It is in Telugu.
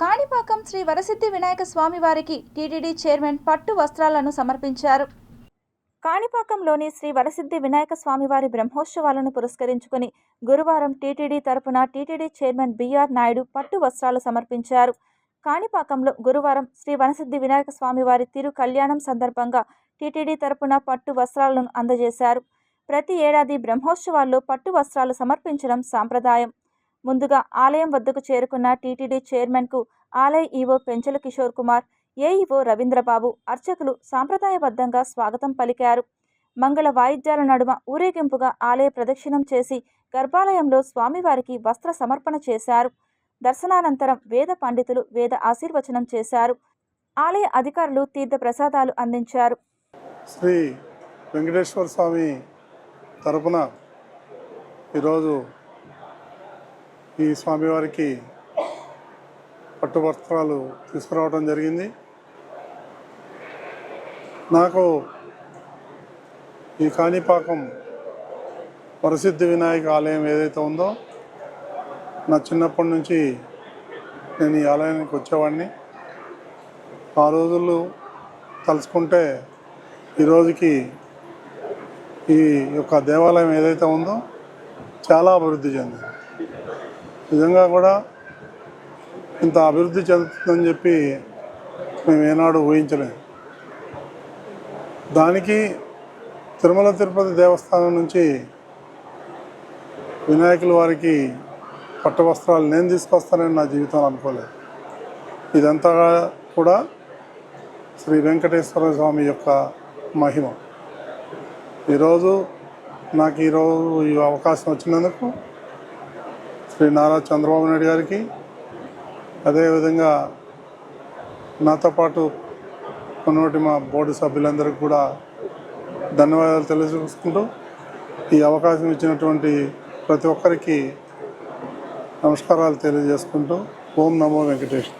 కాణిపాకం శ్రీ వరసిద్ధి వినాయక స్వామి వారికి టీటీడీ చైర్మన్ పట్టు వస్త్రాలను సమర్పించారు. కాణిపాకంలోని శ్రీ వరసిద్ధి వినాయక స్వామివారి బ్రహ్మోత్సవాలను పురస్కరించుకుని గురువారం టీటీడీ తరపున టీటీడీ చైర్మన్ బిఆర్ నాయుడు పట్టు వస్త్రాలు సమర్పించారు. కాణిపాకంలో గురువారం శ్రీ వనసిద్ధి వినాయక స్వామివారి తిరు కళ్యాణం సందర్భంగా టీటీడీ తరపున పట్టు వస్త్రాలను అందజేశారు. ప్రతి ఏడాది బ్రహ్మోత్సవాల్లో పట్టు వస్త్రాలు సమర్పించడం సాంప్రదాయం. ముందుగా ఆలయం వద్దకు చేరుకున్న టీటీడీ చైర్మన్కు ఆలయ ఈవో పెంచల కిషోర్ కుమార్ ఏఈఓ రవీంద్రబాబు అర్చకులు సాంప్రదాయబద్ధంగా స్వాగతం పలికారు. మంగళ వాయిద్యాల నడుమ ఊరేగింపుగా ఆలయ ప్రదక్షిణం చేసి గర్భాలయంలో స్వామివారికి వస్త్ర సమర్పణ చేశారు. దర్శనానంతరం వేద పండితులు వేద ఆశీర్వచనం చేశారు. ఆలయ అధికారులు తీర్థ ప్రసాదాలు అందించారు. శ్రీ వెంకటేశ్వర స్వామి తరపున ఈరోజు ఈ స్వామివారికి పట్టువస్త్రాలు తీసుకురావడం జరిగింది. నాకు ఈ కాణిపాకం వరసిద్ధి వినాయక ఆలయం ఏదైతే ఉందో నా చిన్నప్పటి నుంచి నేను ఈ ఆలయానికి వచ్చేవాడిని. ఆ రోజులు తలుచుకుంటే ఈరోజుకి ఈ యొక్క దేవాలయం ఏదైతే ఉందో చాలా అభివృద్ధి చెందింది. నిజంగా కూడా ఇంత అభివృద్ధి చెందుతుందని చెప్పి మేము ఏనాడు ఊహించలేము దానికి తిరుమల తిరుపతి దేవస్థానం నుంచి వినాయకుల వారికి పట్టు వస్త్రాలు నేను తీసుకొస్తానని నా జీవితంలో అనుకోలేదు. ఇదంతా కూడా శ్రీ వెంకటేశ్వర స్వామి యొక్క మహిమ. ఈరోజు నాకు ఈరోజు ఈ అవకాశం వచ్చినందుకు శ్రీ నారా చంద్రబాబు నాయుడు గారికి అదేవిధంగా నాతో పాటు కొన్నోటి మా బోర్డు సభ్యులందరికీ కూడా ధన్యవాదాలు తెలియజేసుకుంటూ ఈ అవకాశం ఇచ్చినటువంటి ప్రతి ఒక్కరికి నమస్కారాలు తెలియజేసుకుంటూ ఓం నమో వెంకటేష్.